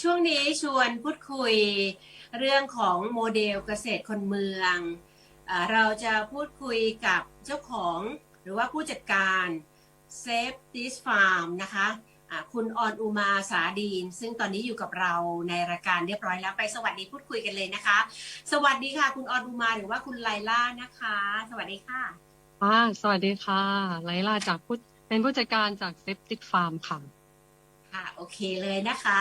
ช่วงนี้ชวนพูดคุยเรื่องของโมเดลเกษตรคนเมือง เราจะพูดคุยกับเจ้าของหรือว่าผู้จัดการ Save This Farm นะคะคุณออนอุมาสาดีน ซึ่งตอนนี้อยู่กับเราในรายการเรียบร้อยแล้วไปสวัสดีพูดคุยกันเลยนะคะ สวัสดีค่ะ คุณออนอุมาหรือว่าคุณไลล่านะคะ สวัสดีค่ะค่ะสวัสดีค่ะ ไลล่าจากผู้เป็นผู้จัดการจากเซ p ติกฟาร์มค่ะ ค่ะโอเคเลยนะคะ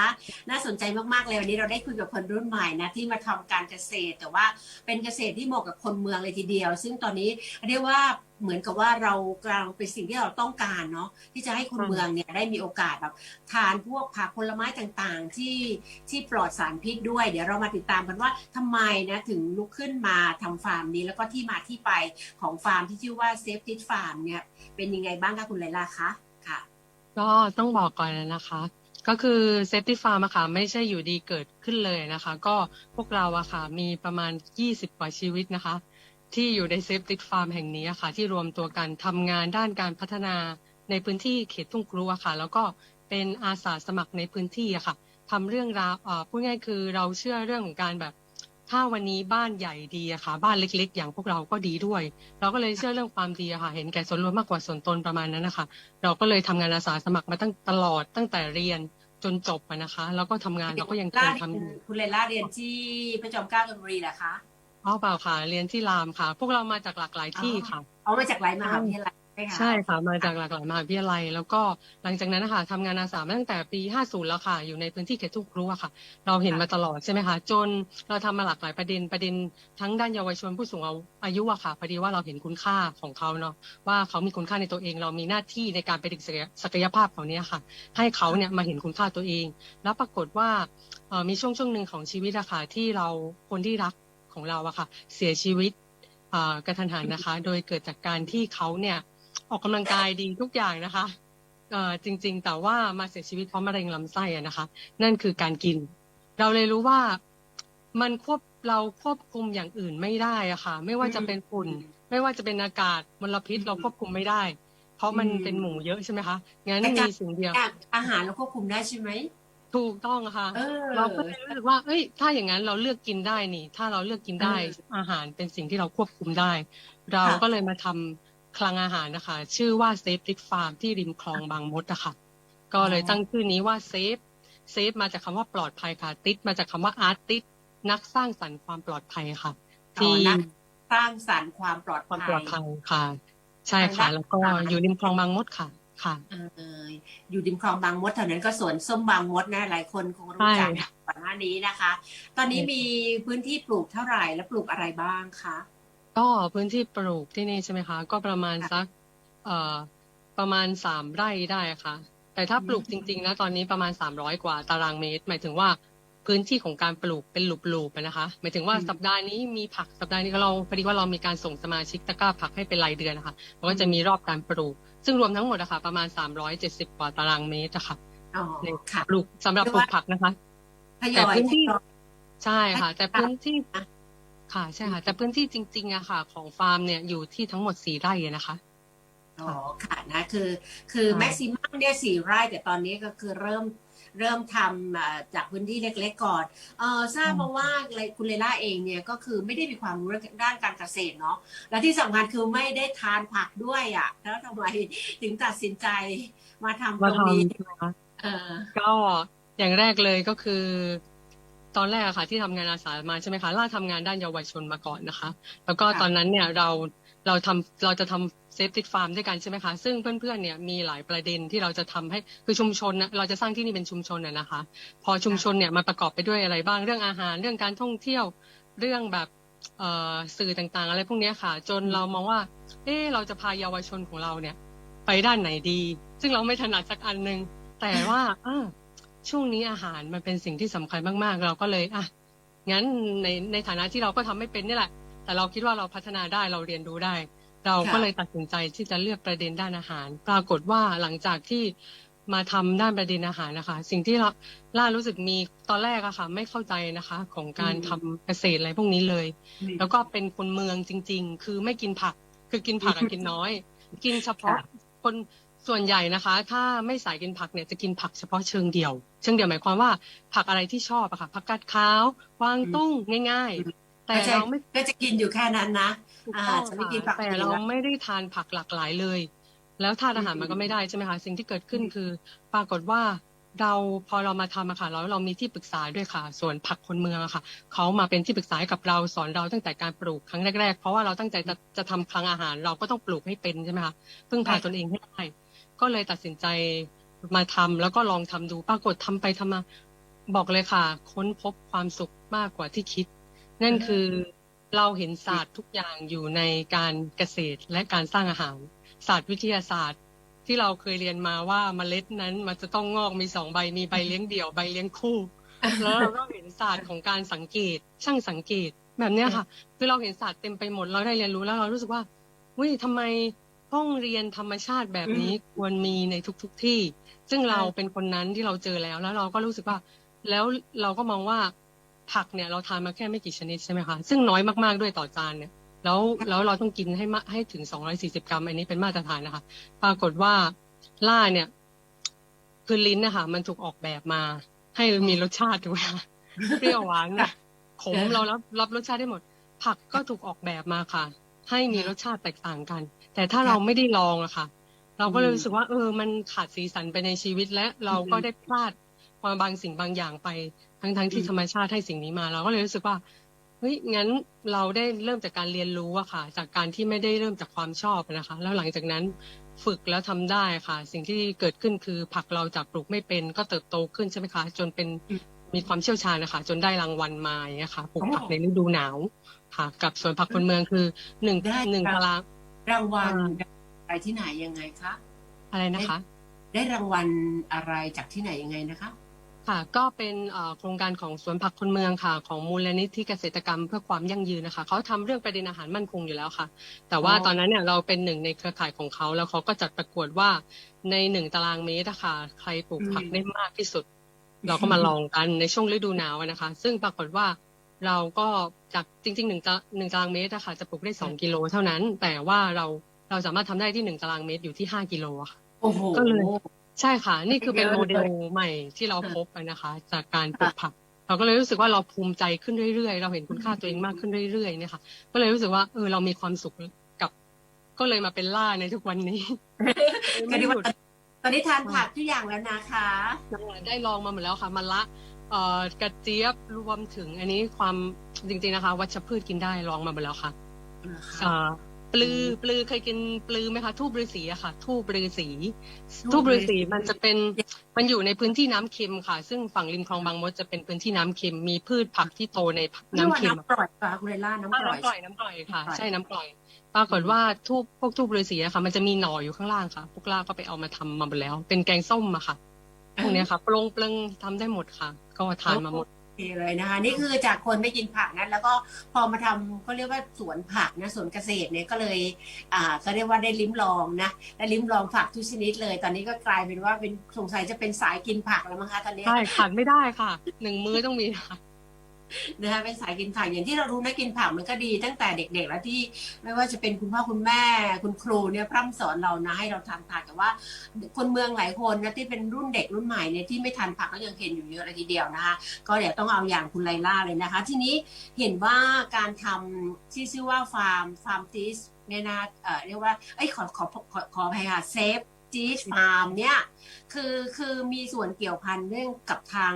น่าสนใจมากๆเลยวันนี้เราได้คุยกับคนรุ่นใหม่นะที่มาทำการเกษตร แต่ว่าเป็นเกษตรที่เหมาะกับคนเมืองเลยทีเดียว ซึ่งตอนนี้เรียกว่าเหมือนกับว่าเรากำลังเป็นสิ่งที่เราต้องการเนาะที่จะให้คนเมืองเนี่ยได้มีโอกาสแบบทานพวกผักผลไม้ต่างๆ ที่ที่ปลอดสารพิษด้วย เดี๋ยวเรามาติดตามกันว่าทำไมนะถึงลุกขึ้นมาทำฟาร์มนี้ แล้วก็ที่มาที่ไปของฟาร์มที่ชื่อว่า Safe Fit Farm เนี่ยเป็นยังไงบ้างคะคุณไลลาคะ ก็ต้องบอกก่อนนะคะ ก็คือเซ f ตี้ฟาร์มอะค่ะไม่ใช่อยู่ดีเกิดขึ้นเลยนะคะ ก็พวกเราอะค่ะมีประมาณ 20 กว่าชีวิตนะคะ ที่อยู่ในเซ f ตี้ฟาร์มแห่งนี้อะค่ะ ที่รวมตัวกันทำงานด้านการพัฒนาในพื้นที่เขตทุ่งครูอะค่ะ แล้วก็เป็นอาสาสมัครในพื้นที่อะค่ะทำเรื่องราวเอ่อพูดง่ายคือเราเชื่อเรื่องของการแบบ ถ้าวันนี้บ้านใหญ่ดีอะค่ะ บ้านเล็ก ๆ อย่างพวกเราก็ดีด้วย เราก็เลยเชื่อเรื่องความดีอะค่ะ เห็นแก่ส่วนรวมมากกว่าส่วนตนประมาณนั้นนะคะ เราก็เลยทำงานอาสาสมัครมาตั้งตลอดตั้งแต่เรียนจนจบอะนะคะ แล้วก็ทำงานเราก็ยังคล่างทำอยู่คุณเลล่าเรียนที่พระจอมเกล้าธนบุรีเหรอคะอ๋อเปล่าค่ะ เรียนที่รามค่ะ พวกเรามาจากหลากหลายที่ค่ะ เอามาจากไรมหาวิทยาลัยใช่ ไหมคะ ใช่ค่ะมาจากหลากหลายมหาวิทยาลัย แล้วก็หลังจากนั้นนะคะทำงานอาสามาตั้งแต่ปี 50 แล้วค่ะ อยู่ในพื้นที่เขตทุ่งครุอะค่ะ เราเห็นมาตลอดใช่ไหมคะ จนเราทำมาหลากหลายประเด็นประเด็นทั้งด้านเยาวชนผู้สูงอายุอะค่ะพอดีว่าเราเห็นคุณค่าของเขาเนาะว่าเขามีคุณค่าในตัวเอง เรามีหน้าที่ในการไปดึงศักยภาพเขาเนี้ยค่ะ ให้เขาเนี่ยมาเห็นคุณค่าตัวเอง แล้วปรากฏว่าเอ่อมีช่วงช่วงหนึ่งของชีวิตอะค่ะที่เราคนที่รักของเราอะค่ะ เสียชีวิตอ่ากระทันหันนะคะ โดยเกิดจากการที่เขาเนี่ย ออกกำลังกายดีทุกอย่างนะคะเอ่อจริง ๆ แต่ว่ามาเสียชีวิตเพราะมะเร็งลำไส้อะนะคะ นั่นคือการกิน เราเลยรู้ว่ามันควบเราควบคุมอย่างอื่นไม่ได้อะค่ะ ไม่ว่าจะเป็นฝุ่น ไม่ว่าจะเป็นอากาศมลพิษเราควบคุมไม่ได้ เพราะมันเป็นหมูเยอะใช่ไหมคะงั้นมีสิ่งเดียวแต่อาหารเราควบคุมได้ใช่ไหมถูกต้องค่ะเออเราก็เลยรู้สึกว่า เอ้ย ถ้าอย่างนั้นเราเลือกกินได้นี่ ถ้าเราเลือกกินได้เอออาหารเป็นสิ่งที่เราควบคุมได้ เราค่ะก็เลยมาทำ คลังอาหารนะคะ ชื่อว่าเซฟติกฟาร์มที่ริมคลองบางมดอะค่ะก็เลยตั้งชื่อนี้ว่าเซฟเซฟมาจากคำว่าปลอดภัยค่ะ ติดมาจากคำว่าอาร์ติสนักสร้างสรรค์ความปลอดภัยค่ะ ที่ที่นักสร้างสรรค์ความปลอดความภัปลอดยภัยค่ะ ใช่ค่ะทางด้านแล้วก็อยู่ริมคลองบางมดค่ะค่ะเอออยู่ริมคลองบางมดแถวนั้นก็สวนส้มบางมดนะหลายคนคงรู้จักใช่ก่อนหน้านี้นะคะ ตอนนี้มีพื้นที่ปลูกเท่าไหร่และปลูกอะไรบ้างคะ ก็พื้นที่ปลูกที่นี่ใช่ไหมคะ ก็ประมาณค่ะสัก เอ่อ ประมาณสามไร่ได้ค่ะ แต่ถ้าอืมปลูกจริงๆนะตอนนี้ประมาณสามร้อยกว่าตารางเมตร หมายถึงว่าพื้นที่ของการปลูกเป็นหลูปๆอะนะคะ หมายถึงว่าสัปดาห์นี้มีผักสัปดาห์นี้ก็เราพอดีว่าเรามีการส่งสมาชิกตะกร้าผักให้เป็นรายเดือนนะคะแล้วก็จะมีรอบการปลูก ซึ่งรวมทั้งหมดอะค่ะประมาณสามร้อยเจ็ดสิบกว่าตารางเมตรอะค่ะอ๋อในค่ะปลูกสำหรับปลูกผักนะคะทยแต่อยพื้นที่ทยอยใช่ค่ะ แต่พื้นที่อะ ค่ะใช่ค่ะ แต่พื้นที่จริงๆอะค่ะ ของฟาร์มเนี่ยอยู่ที่ทั้งหมดสี่ไร่อะนะคะอ๋อค่ะนะคือคือค่ะแม็กซิมัมเนี่ยสี่ไร่แต่ตอนนี้ก็คือเริ่มเริ่มทำอ่าจากพื้นที่เล็กๆก่อนเออทราบมาว่าคุณเลล่าเองเนี่ยก็คือไม่ได้มีความรู้ด้านการเกษตรเนาะและที่สำคัญคือไม่ได้ทานผักด้วยอะ แล้วทำไมถึงตัดสินใจมาทำตมารงนี้ทำใช่ไหมคะเออก็อย่างแรกเลยก็คือ ตอนแรกอะค่ะ ที่ทำงานอาสามาใช่ไหมคะล่าทำงานด้านเยาวชนมาก่อนนะคะ แล้วก็ค่ะตอนนั้นเนี่ยเราเราทำเราจะทำเซฟติ f ฟาร์มด้วยกันใช่ไหมคะ ซึ่งเพื่อนๆเนี่ยมีหลายประเด็นที่เราจะทำให้คือชุมชนนะเราจะสร้างที่นี่เป็นชุมชนน่ะนะคะ พอชุมชนเนี่ยมันประกอบไปด้วยอะไรบ้างเรื่องอาหาร เรื่องการท่องเที่ยวเรื่องแบบเอ่อสื่อต่างๆ อะไรพวกเนี้ยค่ะ จนเรามองว่า เออเราจะพาเยาวชนของเราเนี่ย ไปด้านไหนดี ซึ่งเราไม่ถนัดสักอันหนึ่งแต่ว่าอ่า ช่วงนี้อาหารมันเป็นสิ่งที่สำคัญมากๆ เราก็เลยอะงั้นในในฐานะที่เราก็ทำไม่เป็นนี่แหละ แต่เราคิดว่าเราพัฒนาได้เราเรียนรู้ได้ เราก็ค่ะเลยตัดสินใจที่จะเลือกประเด็นด้านอาหาร ปรากฏว่าหลังจากที่มาทำด้านประเด็นอาหารนะคะ สิ่งที่เราล่ารู้สึกมีตอนแรกอะค่ะ ไม่เข้าใจนะคะ ของการอืมทำเกษตรอะไรพวกนี้เลย แล้วก็เป็นคนเมืองจริง ๆ คือไม่กินผัก คือกินผักอะกินน้อย กินเฉพาะค่ะคน ส่วนใหญ่นะคะ ถ้าไม่สายกินผักเนี่ยจะกินผักเฉพาะเชิงเดี่ยว เชิงเดี่ยวหมายความว่าผักอะไรที่ชอบอะค่ะผักกาดขาวกวางตุ้งง่ายอืมๆแต่ก็จะเราไม่ก็จะกินอยู่แค่นั้นนะถูกอ่าต้องจะไม่ค่ะกินผักแต่อื่นเราละไม่ได้ทานผักหลากหลายเลย แล้วธาตุอาหารอืมมันก็ไม่ได้ใช่ไหมคะสิ่งที่เกิดขึ้นคือ ปรากฏว่าเราพอเรามาทำอะค่ะแล้วเรามีที่ปรึกษาด้วยค่ะ ส่วนผักคนเมืองอะค่ะเขามาเป็นที่ปรึกษาให้กับเราสอนเราตั้งแต่การปลูกครั้งแรกๆ เพราะว่าเราตั้งใจจะจะทำคลังอาหาร เราก็ต้องปลูกให้เป็นใช่ไหมคะพึ่งพาตนเองให้ได้ ก็เลยตัดสินใจมาทำแล้วก็ลองทำดูปรากฏทำไปทำมาบอกเลยค่ะ ค้นพบความสุขมากกว่าที่คิด นั่นคือเราเห็นศาสตร์ทุกอย่างอยู่ในการเกษตรและการสร้างอาหาร ศาสตร์วิทยาศาสตร์ ที่เราเคยเรียนมาว่าเมล็ดนั้นมันจะต้องงอกมีสองใบมีใบเลี้ยงเดี่ยวใบเลี้ยงคู่แล้วเราก็เห็นศาสตร์ของการสังเกต ช่างสังเกตแบบเนี้ยค่ะ คือเราเห็นศาสตร์เต็มไปหมดเราได้เรียนรู้แล้วเรารู้สึกว่าเฮ้ยทำไม ห้องเรียนธรรมชาติแบบนี้ควรมีในทุกๆทที่ ซึ่งเราเป็นคนนั้นที่เราเจอแล้ว แล้วเราก็รู้สึกว่า แล้วเราก็มองว่าผักเนี่ยเราทานมาแค่ไม่กี่ชนิดใช่ไหมคะ ซึ่งน้อยมากๆด้วยต่อจานเนี่ย แล้วแล้วเราต้องกินให้มาให้ถึง240กรัม อันนี้เป็นมาตรฐานนะคะ ปรากฏว่าล่าเนี่ย คือลิ้นนะคะมันถูกออกแบบมา ให้มีรสชาติถูกไหมคะเปรี้ยวหวานเนี่ยขมเรารับรับรสชาติได้หมด ผักก็ถูกออกแบบมาค่ะ ให้มีรสชาติแตกต่างกัน แต่ถ้าเราไม่ได้ลองอะค่ะ เราก็เลยรู้สึกว่า เออ มันขาดสีสันไปในชีวิตและเราก็ได้พลาดความบางสิ่งบางอย่างไป ทั้งทั้งที่ธรรมชาติให้สิ่งนี้มา เราก็เลยรู้สึกว่าเฮ้ยงั้นเราได้เริ่มจากการเรียนรู้อะค่ะ จากการที่ไม่ได้เริ่มจากความชอบนะคะ แล้วหลังจากนั้นฝึกแล้วทำได้ค่ะ สิ่งที่เกิดขึ้นคือผักเราจากปลูกไม่เป็นก็เติบโตขึ้นใช่ไหมคะ จนเป็นอืมมีความเชี่ยวชาญนะคะ จนได้รางวัลมาอย่างเงี้ยค่ะปลูกโอ้ผักในฤดูหนาว ค่ะ กับสวนผักคนเมืองคือหนึ่งได้หนึ่งครับตาราง รางวัลอ่าอะไรที่ไหนยังไงคะ อะไรนะคะ ได้รางวัลอะไรจากที่ไหนยังไงนะคะ ค่ะ ก็เป็นเอ่อโครงการของสวนผักคนเมืองค่ะ ของมูลนิธิเกษตรกรรมเพื่อความยั่งยืนนะคะเขาทำเรื่องประเด็นอาหารมั่นคงอยู่แล้วค่ะ แต่ว่าอ๋อ ตอนนั้นเนี่ยเราเป็นหนึ่งในเครือข่ายของเขาแล้วเขาก็จัดประกวดว่าในหนึ่งตารางเมตรอะค่ะใครปลูกผักได้มากที่สุด เราก็มาลองกันในช่วงฤดูหนาวอะนะคะ ซึ่งปรากฏว่า เราก็จากจริงๆหนึ่งตาหนึ่งตารางเมตรนะคะจะปลูกได้สองกิโลเท่านั้น แต่ว่าเราเราสามารถทำได้ที่หนึ่งตารางเมตรอยู่ที่ห้ากิโลอะค่ะ โอ้โห ก็เลย ใช่ค่ะ นี่คือเป็นเยอะโมเลยเดลใหม่ที่เราพบอะนะคะ จากการปลูกผัก เราก็เลยรู้สึกว่าเราภูมิใจขึ้นเรื่อยๆ เราเห็นคุณค่าตัวเองมากขึ้นเรื่อยๆเนี่ยค่ะ ก็เลยรู้สึกว่าเออเรามีความสุขกับ ก็เลยมาเป็นล่าในทุกวันนี้ก็ไม่ดีหว่ายุดตอนนี้ทานผักทุกอย่างแล้วนะคะ ได้ลองมาหมดแล้วค่ะมะละ เอ่อกระเจี๊ยบรวมถึงอันนี้ความจริงๆนะคะ วัชพืชกินได้ลองมาหมดแล้วค่ะอ่าปลือปลือเคยกินปลือไหมคะทูบฤาษีอะค่ะ ทูบฤาษีทูทูบบฤาฤาษีษีมันจะเป็นมันอยู่ในพื้นที่น้ำเค็มค่ะ ซึ่งฝั่งริมคลองบางมดจะเป็นพื้นที่น้ำเค็มมีพืชผักที่โตในนี่น้ำว่าเค็มน้ำปล่อยปะคุณเลล่าน้ำอ่าปล่อยน้ำกร่อยน้ำกร่อยค่ะน้ำกร่อยใช่น้ำกร่อย ปรากฏว่าทูบพวกทูบฤาษีอะค่ะ มันจะมีหน่ออยู่ข้างล่างค่ะ พวกล่าก็ไปเอามาทำมาหมดแล้ว เป็นแกงส้มอะค่ะพวกเนี้ยค่ะปลงเปลงทำได้หมดค่ะ ก็ทานมาหมดโอเคเลยนะคะ นี่คือจากคนไม่กินผักนะแล้วก็พอมาทำก็เรียกว่าสวนผักนะสวนเกษตรเนี่ยก็เลยอ่าก็เรียกว่าได้ลิ้มลองนะได้ลิ้มลองผักทุกชนิดเลย ตอนนี้ก็กลายเป็นว่าเป็นสงสัยจะเป็นสายกินผักแล้วมั้งคะตอนนี้ ใช่ขาดไม่ได้ค่ะหนึ่งมื้อต้องมีค่ะ นะคะเป็นสายกินผักอย่างที่เรารู้นะกินผักมันก็ดีตั้งแต่เด็กๆ แล้วที่ไม่ว่าจะเป็นคุณพ่อคุณแม่ คุณครูเนี่ยพร่ำสอนเรานะให้เราทานผักแต่ว่า คนเมืองหลายคนนะที่เป็นรุ่นเด็กรุ่นใหม่เนี่ยที่ไม่ทานผักก็ยังเห็นอยู่เยอะเลยทีเดียวนะคะก็เดี๋ยวต้องเอาอย่างคุณไลล่าเลยนะคะ ทีนี้เห็นว่าการทำที่ชื่อว่าฟาร์มฟาร์มติสเนี่ยนะเอ่อเรียกว่าเอ้ยขอขอขอขออภัยค่ะเซฟจีสฟาร์มเนี่ยคือคือมีส่วนเกี่ยวพันเรื่องกับทาง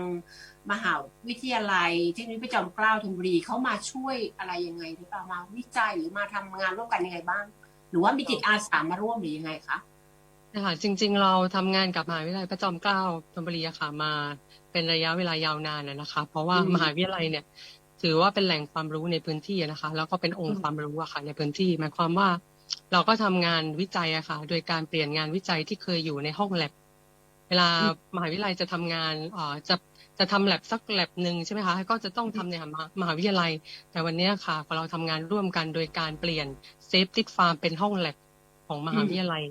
มหาวิทยาลัยเทคโนโลยีพระจอมเกล้าธนบุรีเขามาช่วยอะไรยังไงหรือเปล่ามาวิจัยหรือมาทำงานร่วมกันยังไงบ้าง หรือว่ามีจิตอาสามาร่วมหรือยังไงคะนะคะจริง ๆ เราทำงานกับมหาวิทยาลัยพระจอมเกล้าธนบุรีอะค่ะมาเป็นระยะเวลายาวนานนะนะคะ เพราะว่าอืมมหาวิทยาลัยเนี่ยถือว่าเป็นแหล่งความรู้ในพื้นที่อะนะคะ แล้วก็เป็นองอืค์มความรู้อะค่ะในพื้นที่หมายความว่า เราก็ทำงานวิจัยอะค่ะ โดยการเปลี่ยนงานวิจัยที่เคยอยู่ในห้องแลบเวลามหาวิทยาลัยจะทำงานเอ่อจะจะทำแลบสักแลบหนึ่งใช่ไหมคะก็จะต้องทำในมหามหาวิทยาลัย แต่วันเนี้ยค่ะพอเราทำงานร่วมกันโดยการเปลี่ยนเซฟติ f ฟาร์มเป็นห้องแลบของมหาวิทยาลัย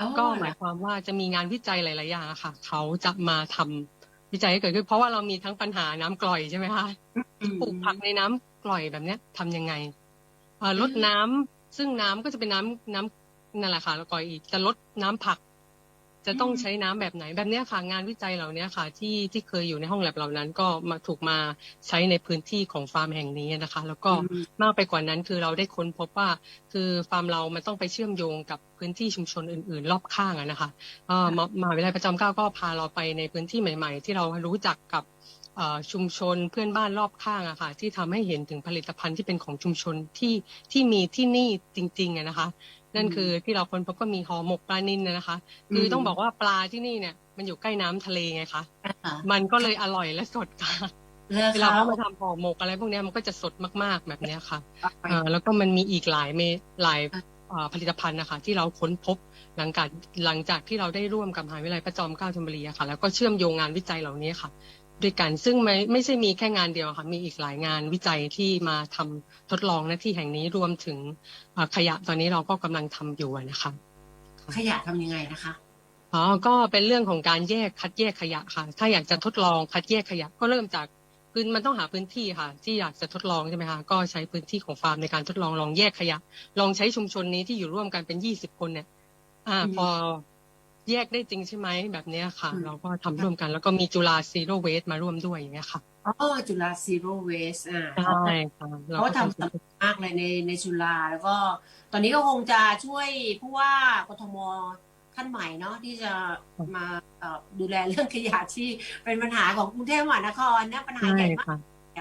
อ๋อก็หมายความว่าจะมีงานวิจัยหลาย ๆ อย่างอะค่ะ เขาจะมาทำวิจัยให้เกิดขึ้น เพราะว่าเรามีทั้งปัญหาน้ำกร่อยใช่ไหมคะอืมปลูกผักในน้ำกร่อยแบบเนี้ยทำยังไงเอ่อลดน้ำซึ่งน้ำก็จะเป็นน้ำน้ำนั่นแหละค่ะแล้วกร่อยอีกจะลดน้ำผัก จะต้องอืมใช้น้ำแบบไหนแบบเนี้ยค่ะงานวิจัยเหล่านี้ค่ะ ที่ที่เคยอยู่ในห้องแลบเหล่านั้น ก็มาถูกมาใช้ในพื้นที่ของฟาร์มแห่งนี้นะคะ แล้วก็อืมมากไปกว่านั้นคือเราได้ค้นพบว่าคือฟาร์มเรามันต้องไปเชื่อมโยงกับพื้นที่ชุมชนอื่น ๆ รอบข้างอะนะคะเอ่อมมหาวิทยาลัยประจอมเกล้าก็พาเราไปในพื้นที่ใหม่ ๆ ที่เรารู้จักกับเอ่อชุมชนเพื่อนบ้านรอบข้างอะค่ะที่ทำให้เห็นถึงผลิตภัณฑ์ที่เป็นของชุมชนที่ที่มีที่นี่จริงๆอะนะคะ นั่นคือที่เราค้นพบก็มีห่อหมกปลานิลนะคะ คือต้องบอกว่าปลาที่นี่เนี่ย มันอยู่ใกล้น้ำทะเลไงคะอ่ามันก็เลยอร่อยและสดค่ะเลือกเวลาเขาเขามาทำห่อหมกอะไรพวกเนี้ยมันก็จะสดมากๆแบบเนี้ยค่ะเอ่อแล้วก็มันมีอีกหลายเมหลายเอ่อผลิตภัณฑ์นะคะ ที่เราค้นพบหลังจากหลังจากที่เราได้ร่วมกับมหาวิทยาลัยพระจอมเกล้าธนบุรีอะค่ะ แล้วก็เชื่อมโยงงานวิจัยเหล่านี้ค่ะ ด้วยกัน ซึ่งไม่ไม่ใช่มีแค่งานเดียวค่ะมีอีกหลายงานวิจัยที่มาทำทดลองหน้าที่แห่งนี้รวมถึงเอ่อขยะตอนนี้เราก็กำลังทำอยู่อะนะคะขยะทำยังไงนะคะอ๋อก็เป็นเรื่องของการแยกคัดแยกขยะค่ะ ถ้าอยากจะทดลองคัดแยกขยะก็เริ่มจากพื้นมันต้องหาพื้นที่ค่ะ ที่อยากจะทดลองใช่ไหมคะก็ใช้พื้นที่ของฟาร์มในการทดลองลองแยกขยะ ลองใช้ชุมชนนี้ที่อยู่ร่วมกันเป็นยี่สิบคนเนี่ย อ่าอืมพอ แยกได้จริงใช่ไหมแบบเนี้ยค่ะอืมเราก็ทำร่วมกัน แล้วก็มีจุฬาซีโร่เวสมาร่วมด้วยอย่างเงี้ยค่ะอ๋อจุฬาซีโร่เวสอ่าใช่ค่ะเราเขาก็ทำสำเร็จมากเลยในในจุฬาแล้วก็ ตอนนี้ก็คงจะช่วยผู้ว่ากทมท่านใหม่เนาะที่จะมาเอ่อดูแลเรื่องขยะที่เป็นปัญหาของกรุงเทพมหานครนะปัญหาใช่ใหญ่มากค่ะ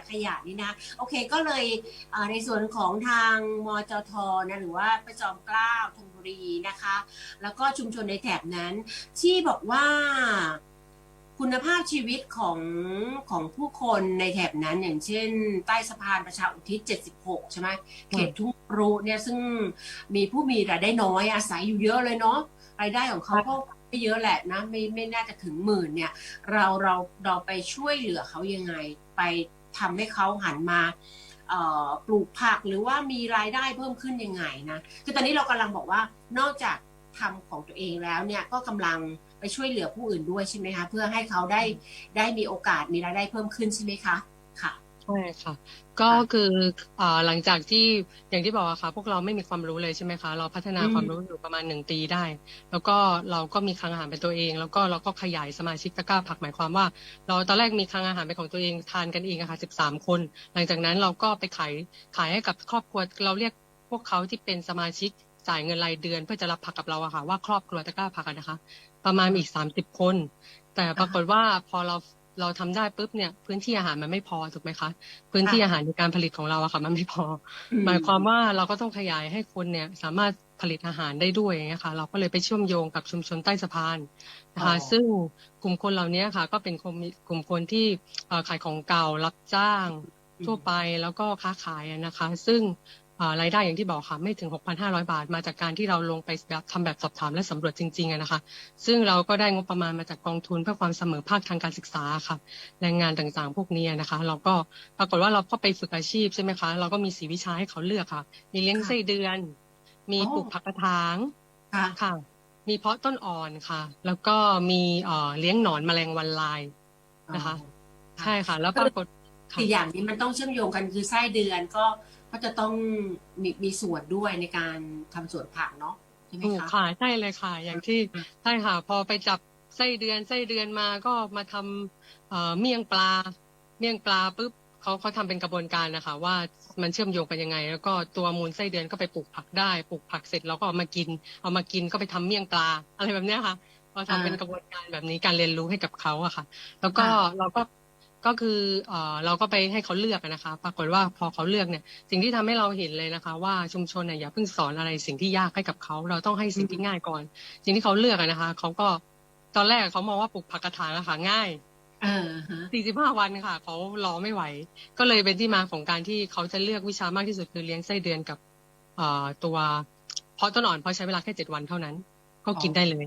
ขยะนี่นะโอเคก็เลยเอ่อในส่วนของทางมจทนะหรือว่าประจอมเกล้าธนบุรีนะคะ แล้วก็ชุมชนในแถบนั้น ที่บอกว่าคุณภาพชีวิตของของผู้คนในแถบนั้นอย่างเช่น ใต้สะพานประชาอุทิศ 76 ใช่ไหมเขตทุ่งครุเนี่ยซึ่งมีผู้มีรายได้น้อยอาศัยอยู่เยอะเลยเนาะรายได้ของเขาก็ไม่เยอะแหละนะไม่ไม่น่าจะถึงหมื่นเนี่ย เราเราเราไปช่วยเหลือเขายังไงไป ทำให้เขาหันมาปลูกผักหรือว่ามีรายได้เพิ่มขึ้นยังไงนะคือตอนนี้เรากำลังบอกว่านอกจากทำของตัวเองแล้วเนี่ยก็กำลังไปช่วยเหลือผู้อื่นด้วยใช่ไหมคะเพื่อให้เขาได้ได้มีโอกาสมีรายได้เพิ่มขึ้นใช่ไหมคะ ใช่ค่ะ ก็คืออ่าหลังจากที่อย่างที่บอกอะค่ะ พวกเราไม่มีความรู้เลยใช่ไหมคะ เราพัฒนาอืมความรู้อยู่ประมาณหนึ่งปีได้ แล้วก็เราก็มีคลังอาหารเป็นตัวเอง แล้วก็เราก็ขยายสมาชิกตะกร้าผักหมายความว่า เราตอนแรกมีคลังอาหารเป็นของตัวเองทานกันเองอะค่ะสิบสามคน หลังจากนั้นเราก็ไปขายขายให้กับครอบครัวเราเรียกพวกเขาที่เป็นสมาชิกจ่ายเงินรายเดือนเพื่อจะรับผักกับเราอะค่ะว่าครอบครัวตะกร้าผักอะนะคะ ประมาณอีกสามสิบคน แต่ปรากฏว่าพอเรา เราทำได้ปุ๊บเนี่ยพื้นที่อาหารมันไม่พอถูกไหมคะพื้นที่อาหารในการผลิตของเราอะค่ะ มันไม่พออหมายความว่าเราก็ต้องขยายให้คนเนี่ยสามารถผลิตอาหารได้ด้วยอย่างเงี้ยค่ะ เราก็เลยไปเชื่อมโยงกับชุมชนใต้สะพานนะคะอ๋อซึ่งกลุ่มคนเหล่านี้ค่ะ ก็เป็นกลุ่มกลุ่มคนที่เอ่อขายของเก่ารับจ้างทั่วไปแล้วก็ค้าขายอะนะคะ ซึ่งเอ่อ รายได้อย่างที่บอกค่ะไม่ถึง 6,500 บาท มาจากการที่เราลงไปแบบทำแบบสอบถามและสำรวจจริงๆอะนะคะ ซึ่งเราก็ได้งบประมาณมาจากกองทุนเพื่อความเสมอภาคทางการศึกษาค่ะแรงงานต่างๆ พวกนี้นะคะ เราก็ปรากฏว่าเราก็ไปฝึกอาชีพใช่ไหมคะเราก็มีสีวิชาให้เขาเลือกค่ะ มีเลี้ยงไส้เดือน มีอ๋อปลูกผักกระถางค่ะค่ะ มีเพาะต้นอ่อนค่ะ แล้วก็มีเอ่อเลี้ยงหนอนแมลงวันลายนะคะ ใช่ค่ะ แล้วปรากฏค่ะสี่อย่างนี้มันต้องเชื่อมโยงกันคือไส้เดือนก็ ก็จะต้องมีมีส่วนด้วยในการทำสวนผักเนาะใช่ไหมถูกคะ ค่ะใช่เลยค่ะ อย่างที่อืมใช่ค่ะพอไปจับไส้เดือนไส้เดือนมาก็มาทำเอ่อเมี่ยงปลา เมี่ยงปลาปุ๊บเขาเขาทำเป็นกระบวนการนะคะ ว่ามันเชื่อมโยงกันยังไง แล้วก็ตัวมูลไส้เดือนก็ไปปลูกผักได้ปลูกผักเสร็จแล้วก็เอามากิน เอามากินก็ไปทำเมี่ยงปลาอะไรแบบเนี้ยค่ะเราทำเป็นกระบวนการแบบนี้การเรียนรู้ให้กับเขาอะค่ะ แล้วก็เราก็ ก็คือเอ่อเราก็ไปให้เขาเลือกอะนะคะ ปรากฏว่าพอเขาเลือกเนี่ย สิ่งที่ทำให้เราเห็นเลยนะคะ ว่าชุมชนเนี่ยอย่าเพิ่งสอนอะไรสิ่งที่ยากให้กับเขา เราต้องให้สิ่งที่ง่ายก่อน สิ่งที่เขาเลือกอะนะคะเขาก็ตอนแรกเขามองว่าปลูกผักกระถางอะค่ะง่ายเออฮะ45วันค่ะเขารอไม่ไหว ก็เลยเป็นที่มาของการที่เขาจะเลือกวิชามากที่สุดคือเลี้ยงไส้เดือนกับเอ่อตัวเพาะต้นอ่อนเพราะใช้เวลาแค่เจ็ดวันเท่านั้น ก็กินได้เลย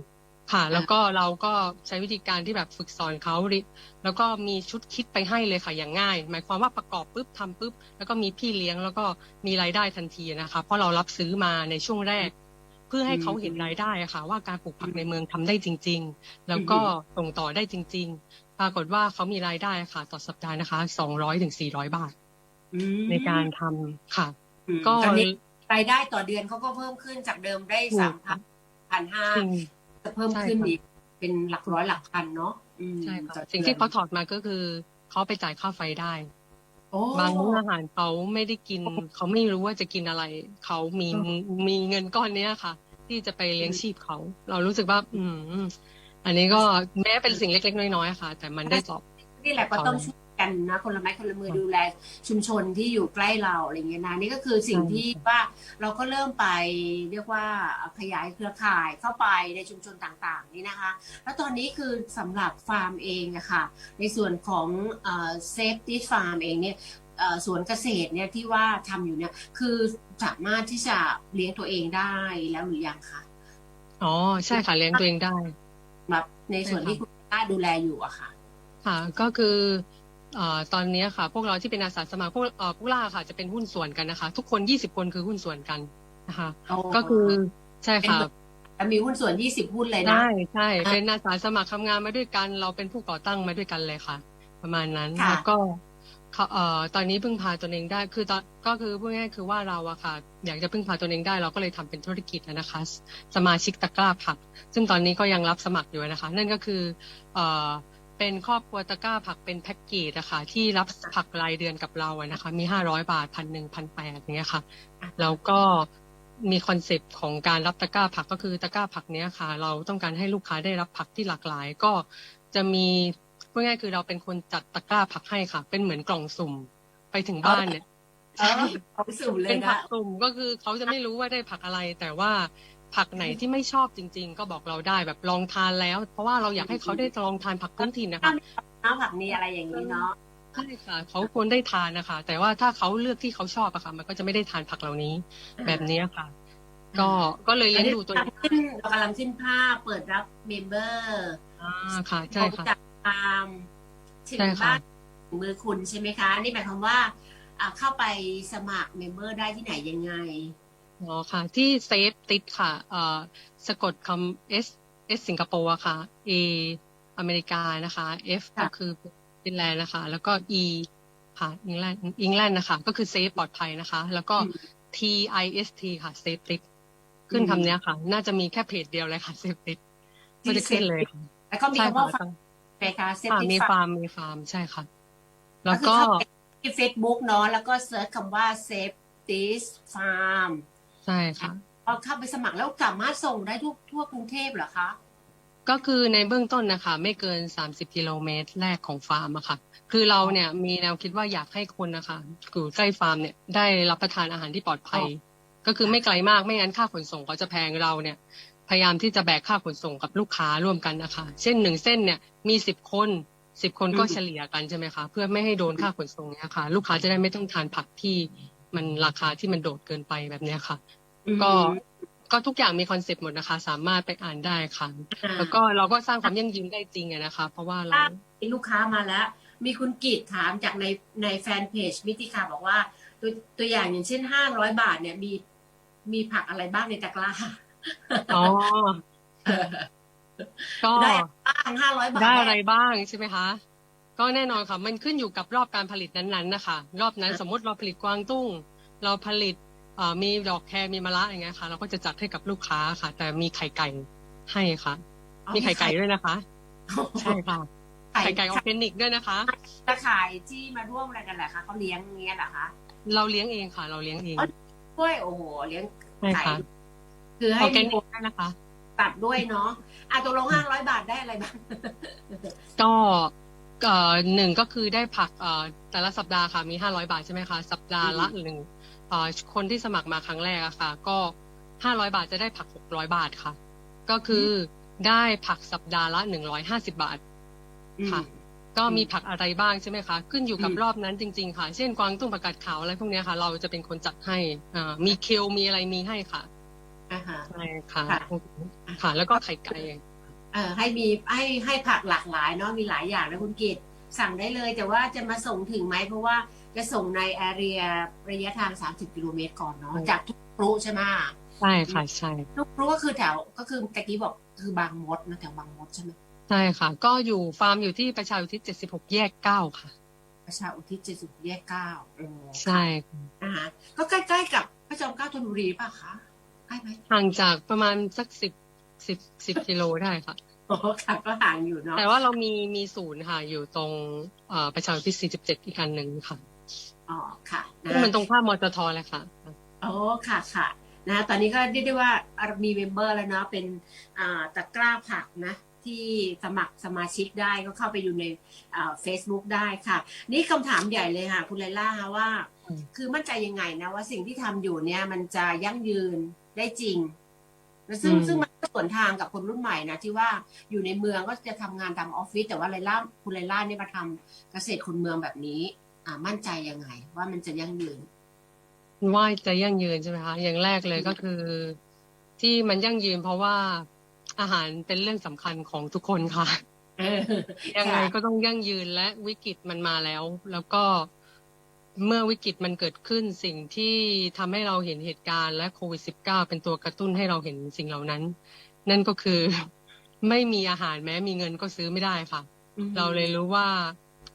ค่ะ แล้วก็เราก็ใช้วิธีการที่แบบฝึกสอนเขาริแล้วก็มีชุดคิดไปให้เลยค่ะอย่างง่าย หมายความว่าประกอบปุ๊บทำปุ๊บ แล้วก็มีพี่เลี้ยงแล้วก็มีรายได้ทันทีนะคะ เพราะเรารับซื้อมาในช่วงแรก เพื่อให้เขาเห็นรายได้อะค่ะ ว่าการปลูกผักในเมืองทำได้จริง ๆ แล้วก็ส่งต่อได้จริง ๆ ปรากฏว่าเขามีรายได้ค่ะ ต่อสัปดาห์นะคะ200ถึง400บาทอืมในการทำค่ะอืมก็ตอนนี้รายได้ต่อเดือนเขาก็เพิ่มขึ้นจากเดิมได้ถูสากมพันพันห้า จริงจะเพิ่มขึ้นใช่ค่ะอีกเป็นหลักร้อยหลักพันเนาะอืมใช่ค่ะต่อดือนสิ่งที่เขาถอดมาก็คือเขาไปจ่ายค่าไฟได้โอ้บางมื้ออาหารเขาไม่ได้กิน เขาไม่รู้ว่าจะกินอะไร เขามีอืมมีเงินก้อนเนี้ยค่ะ ที่จะไปเลี้ยงชีพเขา เรารู้สึกว่า อืม อันนี้ก็แม้เป็นสิ่งเล็กๆน้อยๆค่ะ แต่มันได้ตอบนี่แหละก็ต้องช่วย กันนะคนละไม้คนละมือค่ะดูแลชุมชนที่อยู่ใกล้เราอะไรเงี้ยนะนี่ก็คือสิ่งใช่ที่ว่าเราก็เริ่มไปเรียกว่าขยายเครือข่ายเข้าไปในชุมชนต่างๆนี่นะคะ แล้วตอนนี้คือสำหรับฟาร์มเองอะค่ะในส่วนของเซฟตี้ฟาร์มเองเนี่ยเอ่อสวนเกษตรเนี่ยที่ว่าทำอยู่เนี่ยคือสามารถที่จะเลี้ยงตัวเองได้แล้วหรือยังคะอ๋อใช่ค่ะเลี้ยงตัวเองได้แบบในส่วนใช่ค่ะที่คุณป้าดูแลอยู่อะค่ะ ค่ะ ก็คือเอ่อตอนเนี้ยค่ะ พวกเราที่เป็นอาสาสมัครพวกเอ่อพวกล่าค่ะ จะเป็นหุ้นส่วนกันนะคะ ทุกคนยี่สิบคนคือหุ้นส่วนกันนะคะ ก็คือใช่ค่ะแล้วมีหุ้นส่วน20หุ้นเลยนะ ใช่ใช่อะเป็นอาสาสมัครทำงานมาด้วยกัน เราเป็นผู้ก่อตั้งมาด้วยกันเลยค่ะ ประมาณนั้นค่ะ แล้วก็เขาเอ่อตอนนี้พึ่งพาตนเองได้คือตอนก็คือพูดง่ายๆคือว่าเราอะค่ะ อยากจะพึ่งพาตนเองได้เราก็เลยทำเป็นธุรกิจนะคะ สมาชิกตะกร้าผัก ซึ่งตอนนี้ก็ยังรับสมัครอยู่นะคะ นั่นก็คือเอ่อ เป็นครอบครัวตะกร้าผักเป็นแพ็กเกจอะค่ะ ที่รับผักรายเดือนกับเราอะนะคะ มีห้าร้อยบาทพันหนึ่งพันแปดอย่างเงี้ยค่ะ แล้วก็มีคอนเซปต์ของการรับตะกร้าผักก็คือตะกร้าผักเนี้ยค่ะ เราต้องการให้ลูกค้าได้รับผักที่หลากหลาย ก็จะมีพูดง่ายๆคือเราเป็นคนจัดตะกร้าผักให้ค่ะ เป็นเหมือนกล่องสุ่มไปถึงบ้านเนี่ยเออเอาสูตรเลเป็ยนผันะกสุ่มก็คือเขาจะไม่รู้ว่าได้ผักอะไร แต่ว่า ผักไหนที่ไม่ชอบจริง ๆ ก็บอกเราได้แบบลองทานแล้ว เพราะว่าเราอยากให้เขาได้ลองทานผักพื้นถิ่นนะคะน้ำผักนี้อะไรอย่างนี้เนาะใช่ค่ะเขาควรได้ทานนะคะ แต่ว่าถ้าเขาเลือกที่เขาชอบอะค่ะมันก็จะไม่ได้ทานผักเหล่านี้แบบนี้ค่ะ ก็ก็เลยเลี้ยงดูตัวเองขึ้นเรากำลังขึ้นภาพเปิดรับเมมเบอร์อ่าค่ะใช่ค่ะจากฟาร์มถึงใช่ค่ะบ้านถึงมือคุณใช่ไหมคะ นี่หมายความว่าอ่าเข้าไปสมัครเมมเบอร์ได้ที่ไหนยังไง อ๋อค่ะ ที่เซฟติดค่ะเอ่อสะกดคำ S S สิงคโปร์อะค่ะ A อเมริกานะคะ F ก็คือฟินแลนด์นะคะ แล้วก็ E ค่ะอังแลนด์อังแลนด์นะคะ ก็คือเซฟปลอดภัยนะคะ แล้วก็ T I S T ค่ะเซฟติดขึ้นคำเนี้ยค่ะ น่าจะมีแค่เพจเดียวเลยค่ะเซฟติดก็จะขึ้นเลยแล้วก็มีคำว่าค่ะฟาร์มไหมคะเซฟตี้มีฟาร์มมีฟาร์มใช่ค่ะ แล้วก็ที่เฟซบุ๊กเนาะแล้วก็เซิร์ชคำว่า Save This Farm ใช่ค่ะพอเข้าไปสมัครแล้วสามารถส่งได้ทุกทั่วกรุงเทพเหรอคะก็คือในเบื้องต้นนะคะ ไม่เกิน 30 กิโลเมตรแรกของฟาร์มอะค่ะ คือเราเนี่ยมีแนวคิดว่าอยากให้คนนะคะอยู่ใกล้ฟาร์มเนี่ยได้รับประทานอาหารที่ปลอดภัย ก็คือไม่ไกลมากไม่งั้นค่าขนส่งเขาจะแพงเราเนี่ย พยายามที่จะแบกค่าขนส่งกับลูกค้าร่วมกันนะคะ เช่นหนึ่งเส้นเนี่ยมีสิบคนสิบคนก็อืมเฉลี่ยกันใช่ไหมคะ เพื่อไม่ให้โดนค่าขนส่งเนี่ยค่ะ ลูกค้าจะได้ไม่ต้องทานผักที่ มันราคาที่มันโดดเกินไปแบบเนี้ยค่ะ ก็ก็ทุกอย่างมีคอนเซปต์หมดนะคะ สามารถไปอ่านได้ค่ะอ่าแล้วก็เราก็สร้างความยั่งยืนได้จริงอะนะคะ เพราะว่าเรามีลูกค้ามาแล้ว มีคุณกิตถามจากในในแฟนเพจมิติค่ะบอกว่า ตัวตัวอย่างอย่างเช่นห้าร้อยบาทเนี่ยมีมีผักอะไรบ้างในตะกร้าอ๋อก็ได้บ้างห้าร้อยบาทได้อะไรบ้างใช่ไหมคะ ก็แน่นอนค่ะ มันขึ้นอยู่กับรอบการผลิตนั้นๆนะคะ รอบนั้นสมมติเราผลิตกวางตุ้ง เราผลิตเอ่อมีดอกแครมีมะระอย่างเงี้ยค่ะ เราก็จะจัดให้กับลูกค้าค่ะ แต่มีไข่ไก่ให้ค่ะ มีไข่ไก่ด้วยนะคะ ใช่ค่ะ ไข่ไก่ออร์แกนิกด้วยนะคะตะข่ายที่มาร่วมอะไรกันแหละคะเขาเลี้ยงอย่างเงี้ยเหรอคะ เราเลี้ยงเองค่ะ เราเลี้ยงเองด้วยโอ้โหเลี้ยงใช่ไก่ค่ะคืออให้อร์แกมีนิกด้วยนะคะตัดด้วยเนาะอะตกลงห้าร้อยบาทได้อะไรบ้างก็เอ่อหนึ่งก็คือได้ผักเอ่อแต่ละสัปดาห์ค่ะมีห้าร้อยบาทใช่ไหมคะสัปดาห์ละหนึ่งเอ่อคนที่สมัครมาครั้งแรกอะค่ะ ก็ห้าร้อยบาทจะได้ผักหกร้อยบาทค่ะ ก็คือได้ผักสัปดาห์ละหนึ่งร้อยห้าสิบาทค่ะ ก็มีผักอะไรบ้างใช่ไหมคะ ขึ้นอยู่กับอืมรอบนั้นจริง ๆ ค่ะ เช่นกวางตุ้งผักกาดขาวอะไรพวกเนี้ยค่ะ เราจะเป็นคนจัดให้อ่ามีเคลมีอะไรมีให้ค่ะอ่าฮะใช่ค่ะค่ะค่ะ แล้วก็ไข่ไก่ เออให้มีให้ให้ผักหลากหลายเนาะมีหลายอย่างนะคุณกิตสั่งได้เลย แต่ว่าจะมาส่งถึงไหมเพราะว่าจะส่งในแอเรียระยะทาง 30 กิโลเมตรก่อนเนาะอืมจากทุกพลุใช่ไหมใช่ค่ะใช่ทุกพลุก็คือแถวก็คือตะกี้บอกคือบางมดนะแถวบางมดใช่ไหมใช่ค่ะ ก็อยู่ฟาร์มอยู่ที่ประชาอุทิศ76 แยก 9 ค่ะ ประชาอุทิศเจ็ดสิบแยกเก้าโอ้ใช่ค่ะนะคะก็ใกล้ๆกับพระจอมเกล้าธนบุรีป่ะคะใกล้ไหมห่างจากประมาณสักสิบ สิบสิบกิโลได้ค่ะโอ๋อค่ะก็ห่างอยู่เนาะแต่ว่าเรามีมีศูนย์ค่ะ อยู่ตรงเอ่อประชาธิปไตย47อีกอันหนึ่งค่ะอ๋อค่ะนะซึ่งมันตรงข้ามมอตทเลยค่ะอ๋อค่ะค่ะนะตอนนี้ก็เรียกได้ว่ามีเมมเบอร์แล้วเนาะเป็นอ่าตะกร้าผักนะที่สมัครสมาชิกได้ก็เข้าไปดูในเฟซบุ๊กได้ค่ะ นี่คำถามใหญ่เลยค่ะ คุณไลล่าคะว่าอืมคือมั่นใจยังไงนะว่าสิ่งที่ทำอยู่เนี่ย มันจะยั่งยืนได้จริงแล้วซึ่งซึ่งมันก็ สวนทางกับคนรุ่นใหม่นะที่ว่าอยู่ในเมืองก็จะทำงานตามออฟฟิศแต่ว่าไลล่าคุณไลล่าเนี่ยมาทำเกษตรคนเมืองแบบนี้ อ่ามั่นใจยังไง ว่ามันจะยั่งยืนว่าจะยั่งยืนใช่ไหมคะอย่างแรกเลยก็คือ ที่มันยั่งยืน เพราะว่าอาหารเป็นเรื่องสำคัญของทุกคนค่ะเออยังไงค่ะก็ต้องยั่งยืนและวิกฤตมันมาแล้ว แล้วก็เมื่อวิกฤตมันเกิดขึ้นสิ่งที่ทำให้เราเห็นเหตุการณ์และโควิด -19 เป็นตัวกระตุ้นให้เราเห็นสิ่งเหล่านั้น นั่นก็คือไม่มีอาหารแม้มีเงินก็ซื้อไม่ได้ค่ะอืมเราเลยรู้ว่า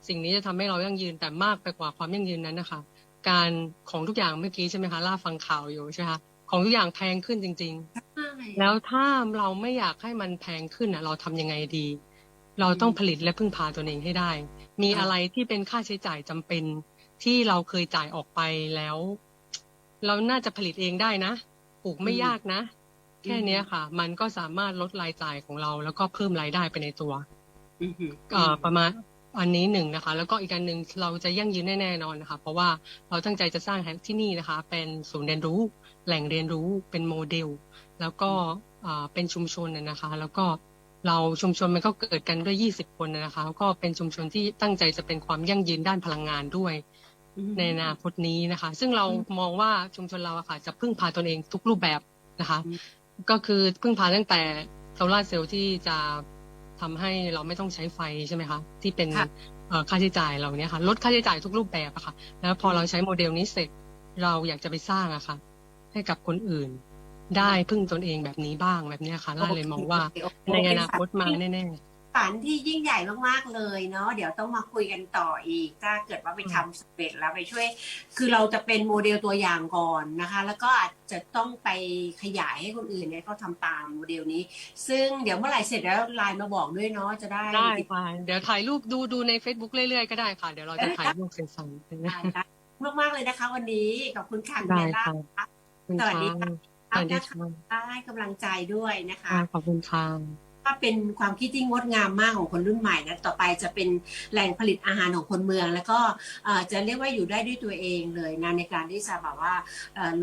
สิ่งนี้จะทำให้เรายั่งยืนแต่มากไปกว่าความยั่งยืนนั้นนะคะ การของทุกอย่างเมื่อกี้ใช่ไหมคะล่าฟังข่าวอยู่ใช่ไหมคะของทุกอย่างแพงขึ้นจริงๆใช่แล้วถ้าเราไม่อยากให้มันแพงขึ้นอะ เราทำยังไงดี เราต้องผลิตและพึ่งพาตัวเองให้ได้ มีอะไรที่เป็นค่าใช้จ่ายจำเป็นที่เราเคยจ่ายออกไปแล้ว เราน่าจะผลิตเองได้นะปลูกไม่ยากนะ แค่เนี้ยค่ะ มันก็สามารถลดรายจ่ายของเรา แล้วก็เพิ่มรายได้ไปในตัวอือหือเอ่อประมาณอันนี้หนึ่งนะคะ แล้วก็อีกอันหนึ่งเราจะยั่งยืนแน่ๆนอนนะคะ เพราะว่าเราตั้งใจจะสร้างแห่งที่นี่นะคะ เป็นศูนย์เรียนรู้ แหล่งเรียนรู้เป็นโมเดล แล้วก็อ่าเป็นชุมชนน่ะนะคะ แล้วก็เราชุมชนมันก็เกิดกันด้วย 20 คนน่ะนะคะ แล้วก็เป็นชุมชนที่ตั้งใจจะเป็นความยั่งยืนด้านพลังงานด้วยอืมในอนาคตนี้นะคะ ซึ่งเราอืมมองว่าชุมชนเราอะค่ะ จะพึ่งพาตนเองทุกรูปแบบนะคะอืม ก็คือพึ่งพาตั้งแต่โซลาร์เซลล์ที่จะทำให้เราไม่ต้องใช้ไฟใช่ไหมคะที่เป็นค่ะเอ่อค่าใช้จ่ายเราเนี่ยค่ะ ลดค่าใช้จ่ายทุกรูปแบบอะค่ะ แล้วพอเราใช้โมเดลนี้เสร็จเราอยากจะไปสร้างอะค่ะ ให้กับคนอื่น ได้พึ่งตนเองแบบนี้บ้างแบบเนี้ยค่ะล่าเลยมองว่าโอเคในอนาคตมาแน่ ฝันที่ยิ่งใหญ่มากๆเลยเนาะเดี๋ยวต้องมาคุยกันต่ออีก ถ้าเกิดว่าไปทำสำเร็จแล้วไปช่วย คือเราจะเป็นโมเดลตัวอย่างก่อนนะคะ แล้วก็อาจจะต้องไปขยายให้คนอื่นเนี่ยเขาทำตามโมเดลนี้ ซึ่งเดี๋ยวเมื่อไหร่เสร็จแล้วไลน์มาบอกด้วยเนาะจะได้ๆได้ค่ะเดี๋ยวถ่ายรูปดูดูใน Facebook เรื่อยๆก็ได้ค่ะ เดี๋ยวเราจะถ่ายรูปใส่ได้ได้มากๆเลยนะคะ วันนี้ขอบคุณค่ะได้เมล่าค่ะคุณสวัสดีค่ะค่ะสวัสดีนะคะค่ะให้กำลังใจด้วยนะคะค่ะขอบคุณค่ะ ว่าเป็นความคิดที่งดงามมากของคนรุ่นใหม่นะต่อไปจะเป็นแหล่งผลิตอาหารของคนเมือง แล้วก็จะเรียกว่าอยู่ได้ด้วยตัวเองเลยนะในการที่จะแบบว่า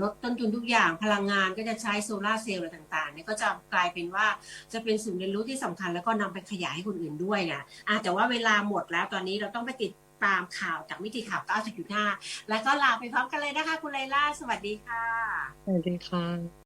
ลดต้นทุนทุกอย่างพลังงานก็จะใช้โซลาร์เซลล์อะไรต่างๆเนี่ยก็จะกลายเป็นว่าจะเป็นศูนย์เรียนรู้ที่สำคัญ แล้วก็นำไปขยายให้คนอื่นด้วยนะอะแต่ว่าเวลาหมดแล้วตอนนี้เราต้องไปติดตามข่าวจากมิติข่าว 90.5 แล้วก็ลาไปพร้อมกันเลยนะคะ คุณไลล่า สวัสดีค่ะ สวัสดีค่ะ